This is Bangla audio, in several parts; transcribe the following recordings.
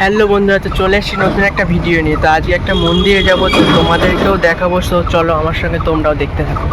হ্যালো বন্ধুরা, তো চলে এসেছি নতুন একটা ভিডিও নিয়ে। তো আজকে একটা মন্দিরে যাব, তো তোমাদেরকেও দেখাবো। তো চলো আমার সঙ্গে তোমরাও দেখতে থাকো।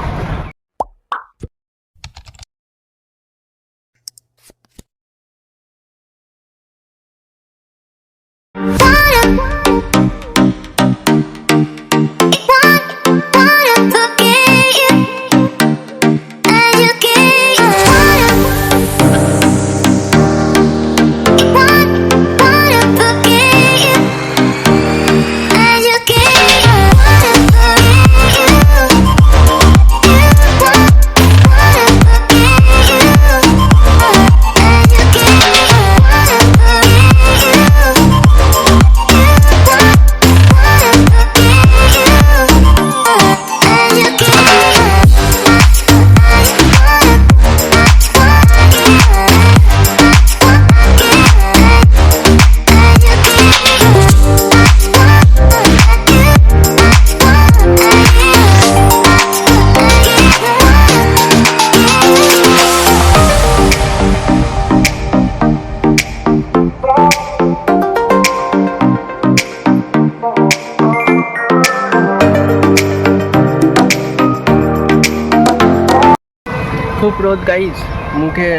খুব রোদ গাইজ মুখে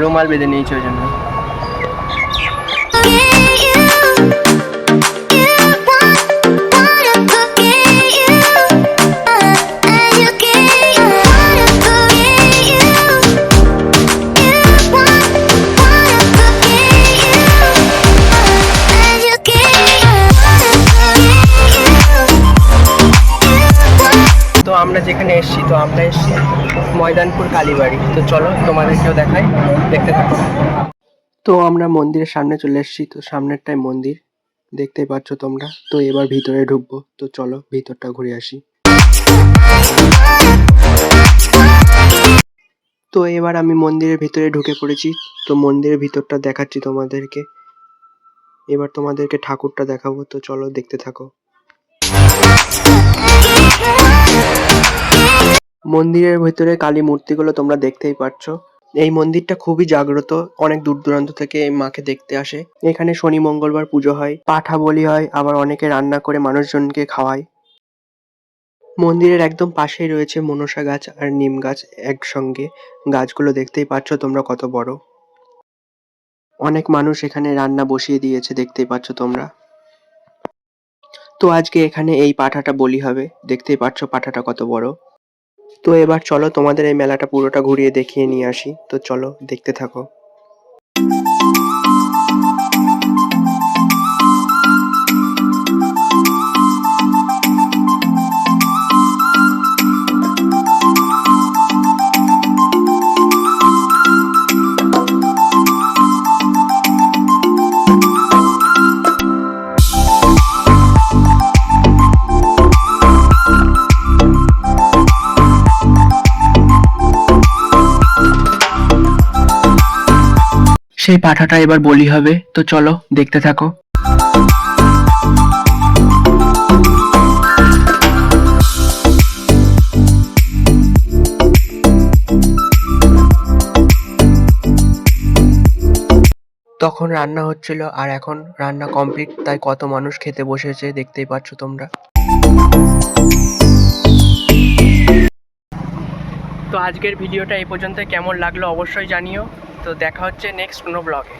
রুমাল বেঁধে নিয়েছে ওই জন্য। আমরা যেখানে এসেছি, তো আমরা এসেছি ময়দানপুর কালীবাড়ি। তো চলো তোমাদেরকেও দেখাই, দেখতে থাকো। তো আমরা মন্দিরের সামনে চলে এসেছি, তো সামনেরটাই মন্দির, দেখতেই পাচ্ছ তোমরা। তো এবার ভিতরে ঢুকবো, তো চলো ভিতরটা ঘুরে আসি। তো এবার আমি মন্দিরের ভিতরে ঢুকে পড়েছি, তো মন্দিরের ভিতরটা দেখাচ্ছি তোমাদেরকে। এবার তোমাদেরকে ঠাকুরটা দেখাবো, তো চলো দেখতে থাকো। মন্দিরের ভিতরে কালী মূর্তিগুলো তোমরা দেখতেই পাচ্ছ। এই মন্দিরটা খুবই জাগ্রত, অনেক দূর দূরান্ত থেকে এই মাকে দেখতে আসে। এখানে শনি, মঙ্গলবার পুজো হয়, পাঠা বলি হয়, আবার অনেকে রান্না করে মানুষজনকে খাওয়ায়। মন্দিরের একদম পাশেই রয়েছে মনসা গাছ আর নিম গাছ একসঙ্গে। গাছগুলো দেখতেই পাচ্ছ তোমরা কত বড়। অনেক মানুষ এখানে রান্না বসিয়ে দিয়েছে, দেখতেই পাচ্ছ তোমরা। তো আজকে এখানে এই পাঠাটা বলি হবে, দেখতেই পাচ্ছ পাঠাটা কত বড়। তো এবার চলো তোমাদের এই মেলাটা পুরোটা ঘুরিয়ে দেখিয়ে নিয়ে আসি। তো চলো দেখতে থাকো। সেই পাঠাটা এবার বলি হবে। তো চলো, দেখতে থাকো। তখন রান্না হচ্ছিল, আর এখন রান্না কমপ্লিট, তাই কত মানুষ খেতে বসেছে দেখতেই পাচ্ছ তোমরা। তো আজকের ভিডিওটা এই পর্যন্ত কেমন লাগল অবশ্যই জানিও। তো দেখা হচ্ছে নেক্সট কোনো ব্লগে